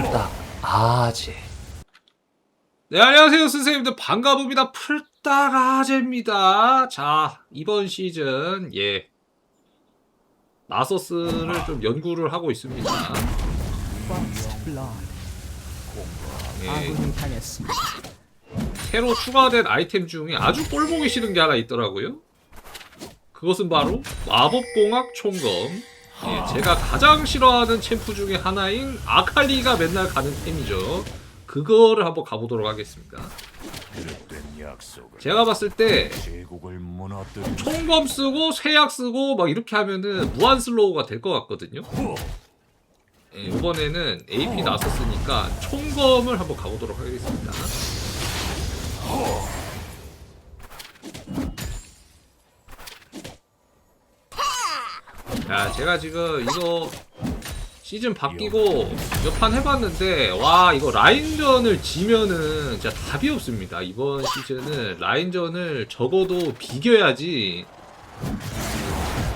풀딱 아재. 네 안녕하세요 선생님들. 반가봅니다. 풀따가제입니다. 자 이번 시즌 예. 나서스를 좀 연구를 하고 있습니다. 예. 새로 추가된 아이템 중에 아주 꼴보기 싫은 게 하나 있더라고요. 그것은 바로 마법공학 총검 예, 제가 가장 싫어하는 챔프 중에 하나인 아칼리가 맨날 가는 템이죠 그거를 한번 가보도록 하겠습니다 제가 봤을 때 총검 쓰고 쇠약 쓰고 막 이렇게 하면은 무한 슬로우가 될 것 같거든요. 예, 이번에는 AP 나섰으니까 총검을 한번 가보도록 하겠습니다. 자, 제가 지금 이거 시즌 바뀌고 몇판 해봤는데 와 이거 라인전을 지면은 진짜 답이 없습니다. 이번 시즌은 라인전을 적어도 비겨야지.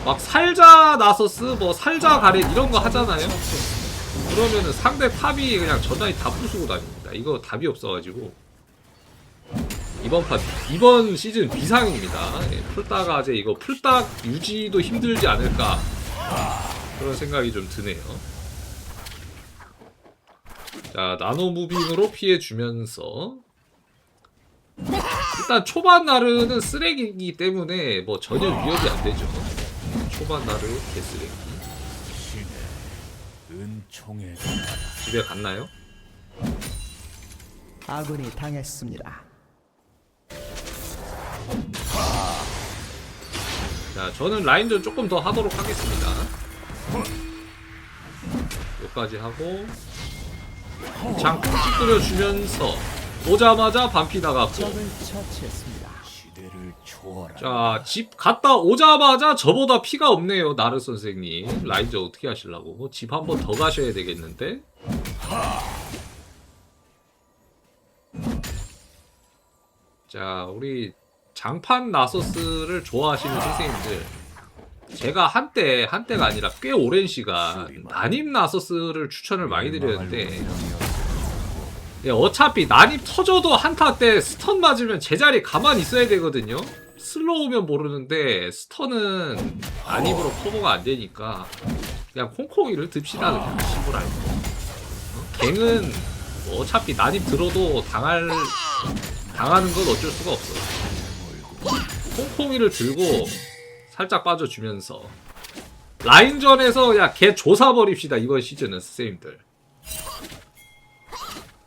막 살자 나서스 뭐 살자 가렌 이런 거 하잖아요. 그러면은 상대 탑이 그냥 전화이 다 부수고 다닙니다. 이거 답이 없어가지고. 이번 판 이번 시즌 비상입니다. 예, 풀다가 이제 이거 풀딱 유지도 힘들지 않을까 그런 생각이 좀 드네요 자, 나노 무빙으로 피해주면서 일단 초반 나르는 쓰레기이기 때문에 뭐 전혀 위협이 안 되죠. 초반 나르 개쓰레기. 집에 갔나요? 아군이 당했습니다. 자, 저는 라인전 조금 더 하도록 하겠습니다. 여기까지 하고 장풍 찌끄려주면서 오자마자 반피 나갔고 자, 집 갔다 오자마자 저보다 피가 없네요, 나르 선생님. 라인저 어떻게 하시려고? 뭐집한 번 더 가셔야 되겠는데? 자, 우리 장판 나서스를 좋아하시는 선생님들. 제가 한때, 한때가 아니라 꽤 오랜 시간 난임 나서스를 추천을 많이 드렸는데, 예, 어차피 난입 터져도 한타 때 스턴 맞으면 제자리 가만히 있어야 되거든요. 슬로우면 모르는데 스턴은 난입으로 커버가 안 되니까 그냥 콩콩이를 듭시다 그냥. 어? 갱은 뭐 어차피 난입 들어도 당할 당하는 건 어쩔 수가 없어. 콩콩이를 들고 살짝 빠져주면서 라인전에서 야걔 조사 버립시다 이번 시즌은 선생님들.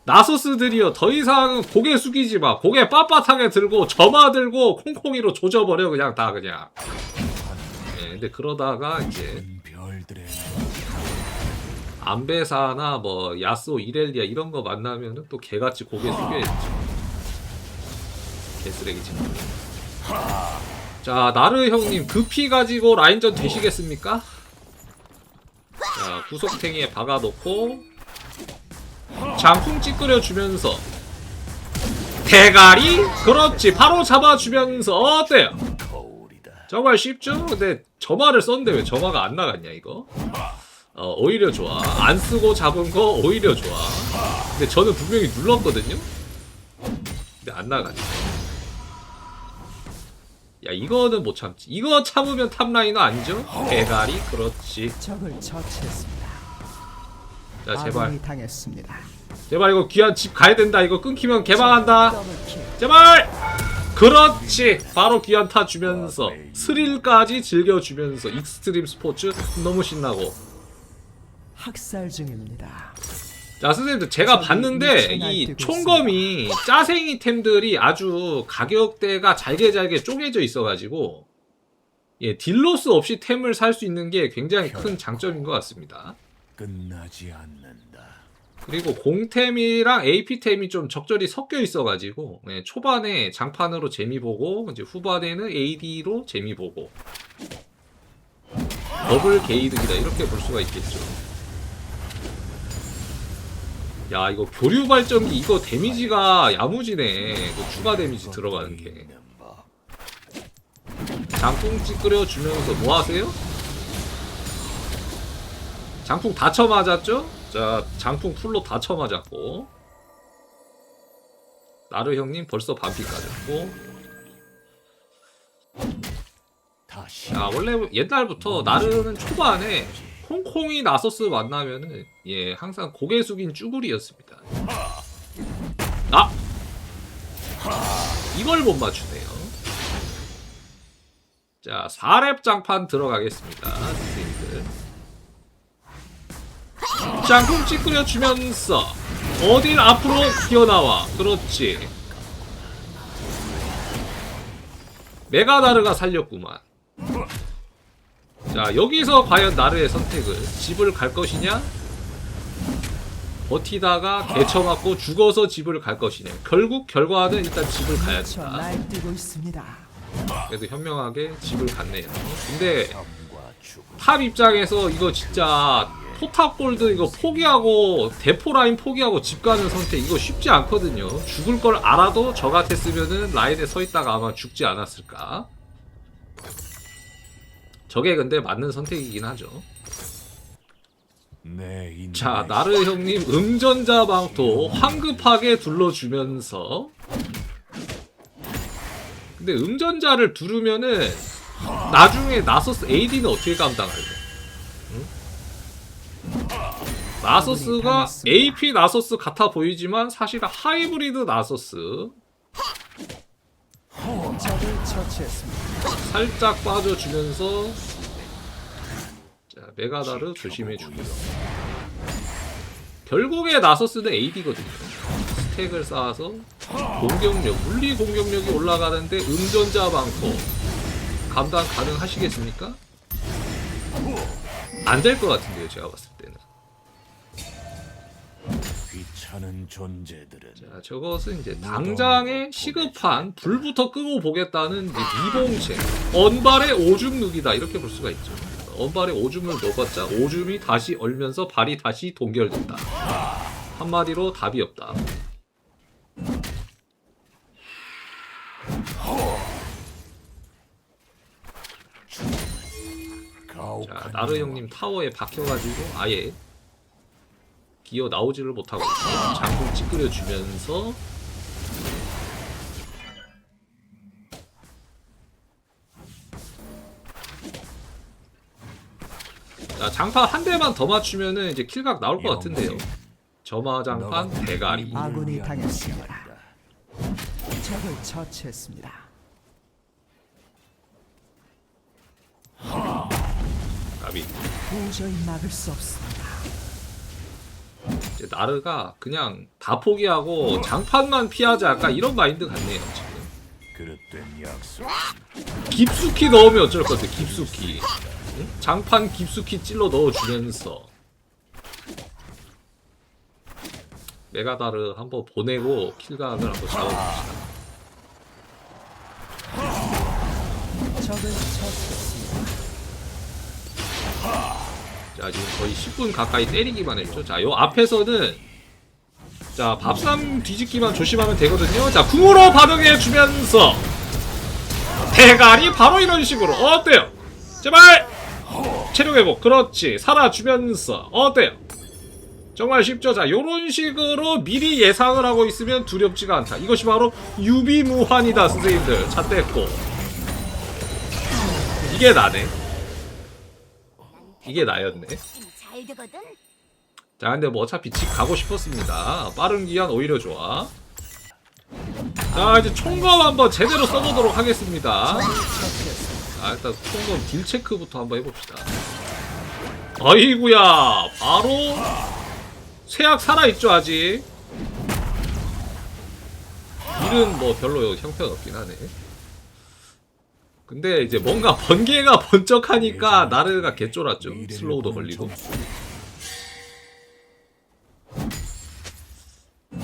나소스들이요 더 이상은 고개 숙이지 마. 고개 빳빳하게 들고 점화 들고 콩콩이로 조져버려 그냥 다 그냥. 예, 근데 그러다가 이제 안배사나 뭐 야스오 이렐리아 이런 거 만나면은 또 개같이 고개 숙여야지. 개쓰레기 친구 자 나르 형님 급히 가지고 라인전 되시겠습니까? 자 구석탱이에 박아놓고 장풍 찌끄려 주면서 대가리 그렇지 바로 잡아주면서 어때요? 정말 쉽죠? 근데 점화를 썼는데 왜 점화가 안 나갔냐 이거? 어, 오히려 좋아. 안 쓰고 잡은 거 오히려 좋아. 근데 저는 분명히 눌렀거든요? 근데 안 나가네. 야, 이거는 못 참지. 이거 참으면 탑라이너 아니죠? 대가리? 그렇지. 적을 처치했습니다. 자, 제발. 아군이 당했습니다. 제발 이거 귀한 집 가야 된다. 이거 끊기면 개방한다. 더블킬. 제발! 그렇지! 바로 귀한 타 주면서 스릴까지 즐겨 주면서 익스트림 스포츠 너무 신나고 학살 중입니다. 자 선생님들 제가 봤는데 이 총검이 짜생이 템들이 아주 가격대가 잘게 잘게 쪼개져 있어가지고 예 딜로스 없이 템을 살 수 있는 게 굉장히 큰 장점인 것 같습니다. 끝나지 않는다. 그리고 공템이랑 AP템이 좀 적절히 섞여 있어가지고 예, 초반에 장판으로 재미 보고 이제 후반에는 AD로 재미 보고. 더블 게이득이다. 이렇게 볼 수가 있겠죠. 야 이거 교류 발전기 이거 데미지가 야무지네. 이거 추가 데미지 들어가는 게. 있는 법. 장풍 찌끄려 주면서 뭐 하세요? 장풍 다 쳐 맞았죠? 자 장풍 풀로 다 쳐맞았고 나르 형님 벌써 반피 까졌고 다시 자 원래 옛날부터 나르는 초반에 콩콩이 나서스 만나면은 예 항상 고개 숙인 쭈구리였습니다. 아 이걸 못 맞추네요. 자 4렙 장판 들어가겠습니다. 선생님들. 장풍 찌끄려 주면서 어딜 앞으로 기어나와 그렇지 메가나르가 살렸구만 자 여기서 과연 나르의 선택은 집을 갈 것이냐 버티다가 개쳐 맞고 죽어서 집을 갈 것이냐 결국 결과는 일단 집을 가야 저 된다. 그래도 현명하게 집을 갔네요 근데 탑 입장에서 이거 진짜 포탑 골드 이거 포기하고 대포 라인 포기하고 집 가는 선택 이거 쉽지 않거든요. 죽을 걸 알아도 저 같았으면은 라인에 서 있다가 아마 죽지 않았을까. 저게 근데 맞는 선택이긴 하죠. 내 인내 자 나르 형님 음전자 망토 황급하게 둘러주면서 근데 음전자를 두르면은 나중에 나서스 AD는 어떻게 감당할래? 응? 나서스가 AP 나서스 같아 보이지만 사실은 하이브리드 나서스 적을 처치했습니다. 살짝 빠져주면서 자 메가다르 조심해주고요 결국에 나서스는 AD거든요 스택을 쌓아서 공격력 물리 공격력이 올라가는데 음전자 방포 감당 가능하시겠습니까? 안 될 것 같은데요 제가 봤을 때는 귀찮은 존재들은 자, 저것은 이제 당장에 시급한 불부터 끄고 보겠다는 이제 미봉책 언발의 오줌 누기다 이렇게 볼 수가 있죠. 언발의 오줌을 넣어봤자 오줌이 다시 얼면서 발이 다시 동결된다. 한마디로 답이 없다. 자, 나르 형님 타워에 박혀가지고 아예 기어 나오지를 못하고 있어. 장풍 찌끄려 주면서 자, 장판 한 대만 더 맞추면은 이제 킬각 나올 것 같은데요. 점화 장판 대가리. 아군이 당했습니다. 적을 처치했습니다. 가비. 도저히 막을 수 없습니다. 이제 나르가 그냥 다 포기하고 장판만 피하자 약간 이런 마인드 같네요 지금. 그릇된 약속 깊숙이 넣으면 어쩔 것 같아 깊숙이 응? 장판 깊숙이 찔러 넣어주면서 메가다르 한번 보내고 킬각을 한번 잡아봅시다 적을 처치했습니다. 자 지금 거의 10분 가까이 때리기만 했죠. 자요 앞에서는 자 밥삼 뒤집기만 조심하면 되거든요. 자 궁으로 반응해 주면서 대가리 바로 이런 식으로. 어때요? 제발! 체력 회복. 그렇지. 살아주면서. 어때요? 정말 쉽죠? 자 요런 식으로 미리 예상을 하고 있으면 두렵지가 않다. 이것이 바로 유비무환이다 선생님들. 차 뗐고 이게 나네 이게 나였네. 잘 되거든. 자 근데 뭐 어차피 집 가고 싶었습니다. 빠른 기한 오히려 좋아. 자 이제 총검 한번 제대로 써보도록 하겠습니다. 자 일단 총검 딜 체크부터 한번 해봅시다. 아이구야 바로 쇠약 살아있죠 아직? 딜은 뭐 별로 형편 없긴 하네 근데 이제 뭔가 번개가 번쩍하니까 나르가 개쫄았죠 슬로우도 걸리고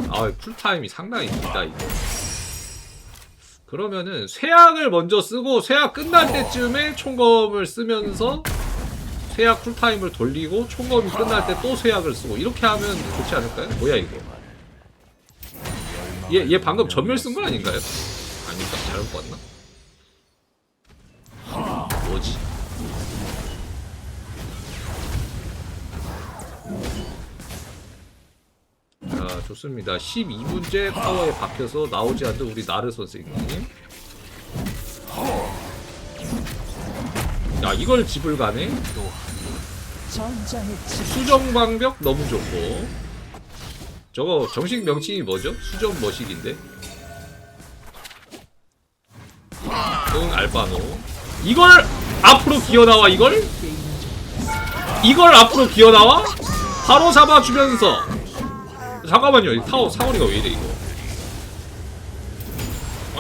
아 쿨타임이 상당히 길다 이거 그러면은 쇠약을 먼저 쓰고 쇠약 끝날 때쯤에 총검을 쓰면서 쇠약 쿨타임을 돌리고 총검이 끝날 때 또 쇠약을 쓰고 이렇게 하면 좋지 않을까요? 뭐야 이거 얘, 얘 방금 전멸 쓴 거 아닌가요? 아닌가? 잘못 봤나? 좋습니다. 12문제 타워에 박혀서 나오지 않는 우리 나르 선생님. 야 이걸 집을 가네? 수정 방벽 너무 좋고 저거 정식 명칭이 뭐죠? 수정 머식인데 응 알바노 이걸 앞으로 기어 나와 이걸? 이걸 앞으로 기어 나와? 바로 잡아주면서 잠깐만요. 이 타워 사거리가 왜 이래 이거?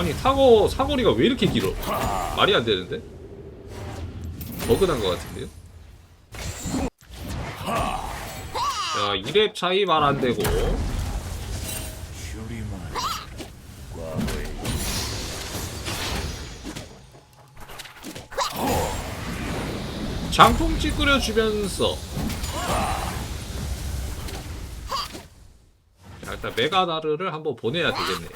아니 타워 사거리가 왜 이렇게 길어? 말이 안 되는데? 버그 난것 같은데요? 자 2렙 차이 말 안 되고. 슈리만 과거의 장풍 찌끄려 주면서 자, 일단 메가나르를 한번 보내야 되겠네요.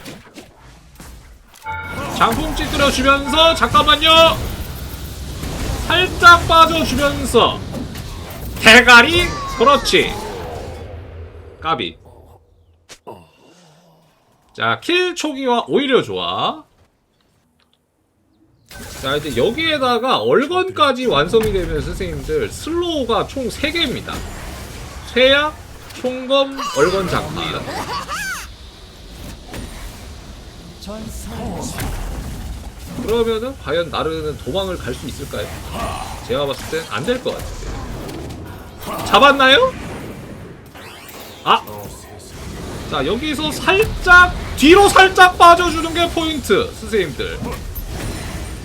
장풍 찌끄려 주면서 잠깐만요. 살짝 빠져주면서 대가리 그렇지. 까비. 자, 킬 초기화 오히려 좋아. 자 이제 여기에다가 얼건까지 완성이 되면 선생님들 슬로우가 총 3개입니다 쇠약, 총검, 얼건 집 그러면은 과연 나르는 도망을 갈 수 있을까요? 제가 봤을 땐 안 될 것 같은데 잡았나요? 아! 자 여기서 살짝 뒤로 살짝 빠져주는 게 포인트 선생님들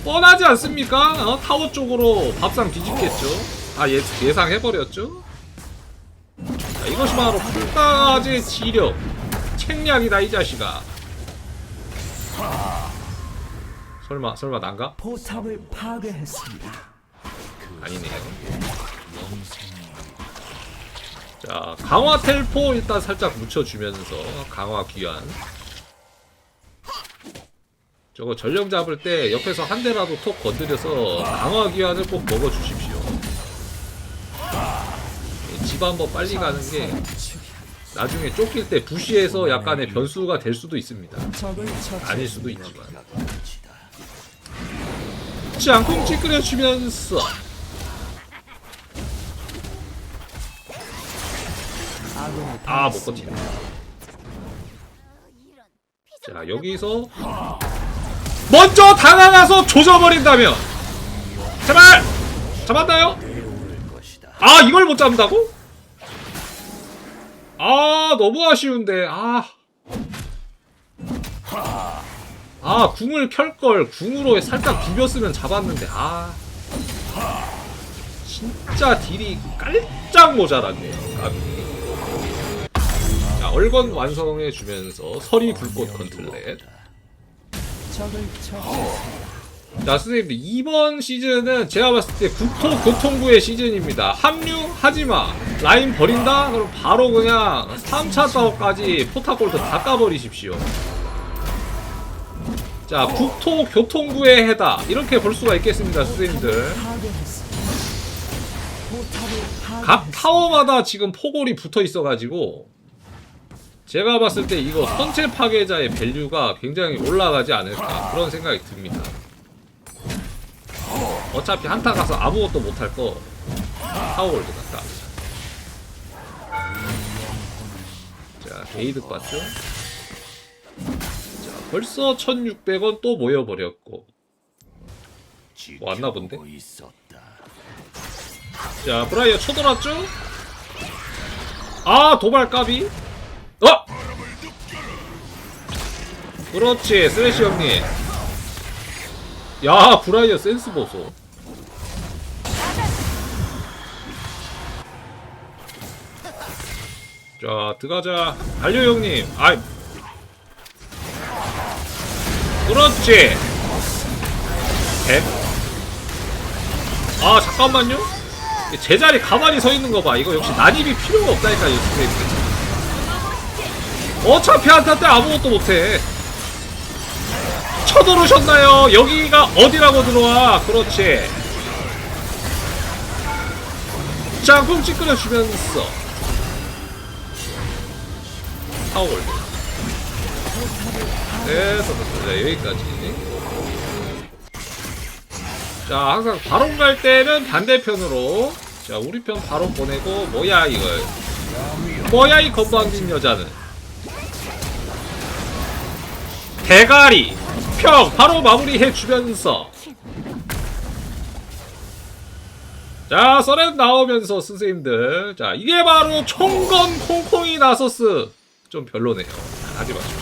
뻔하지 않습니까? 어? 타워 쪽으로 밥상 뒤집겠죠. 아 예, 예상해버렸죠. 자, 이것이 바로 풀까지 지력 책략이다 이 자식아. 설마 설마 난가? 포탑을 파괴했습니다. 아니네요. 자 강화 텔포 일단 살짝 묻혀주면서 강화 귀환. 저거 전령 잡을 때 옆에서 한 대라도 톡 건드려서 강화 귀환을 꼭 먹어주십시오. 이집 한번 빨리 가는 게 나중에 쫓길 때 부시에서 약간의 변수가 될 수도 있습니다. 아닐 수도 있지만. 짱콩 찌끄려주면서 아군이 아, 못. 버티네. 자, 여기서 먼저 다가가서 조져버린다면 제발 잡았나요? 아 이걸 못 잡는다고? 아 너무 아쉬운데. 아. 아 궁을 켤걸 궁으로 살짝 비볐으면 잡았는데. 아. 진짜 딜이 깔짝 모자랐네요 자 얼건 완성해 주면서 서리 불꽃 컨틀렛. 적을 처치했습니다. 자, 선생님들, 이번 시즌은 제가 봤을 때 국토 교통부의 시즌입니다. 합류 하지 마. 라인 버린다? 그럼 바로 그냥 3차 싸워까지 포탑골드 다 까버리십시오. 자, 국토 교통부의 해다. 이렇게 볼 수가 있겠습니다, 선생님들. 각. 타워마다 지금 포골이 붙어 있어가지고, 제가 봤을 때 이거 선체 파괴자의 밸류가 굉장히 올라가지 않을까. 그런 생각이 듭니다. 어차피 한타 가서 아무것도 못할 거 타워월드 갔다. 자 게이득 봤죠? 자 벌써 1600원 또 모여버렸고 왔나 본데? 자 브라이어 쳐돌았죠? 아 도발 까비 어! 그렇지 쓰레쉬 형님 야 브라이어 센스 보소 자 들어가자 달려 형님 아이 그렇지 뱀? 아 잠깐만요 제자리 가만히 서 있는 거 봐. 이거 역시 난입이 필요가 없다니까, 이 선생님들. 어차피 한타 때 아무것도 못해. 쳐들어오셨나요? 여기가 어디라고 들어와? 그렇지. 짱쿵 찌끄려 주면서. 걸려. 그래서 자, 여기까지. 자, 항상 바론 갈 때는 반대편으로. 자, 우리 편 바론 보내고, 뭐야, 이거. 뭐야, 이 건방진 여자는. 대가리! 평! 바로 마무리해 주면서. 자, 썰에 나오면서 선생님들. 자, 이게 바로 총건 콩콩이 나서스. 좀 별로네요. 하지 마십시오.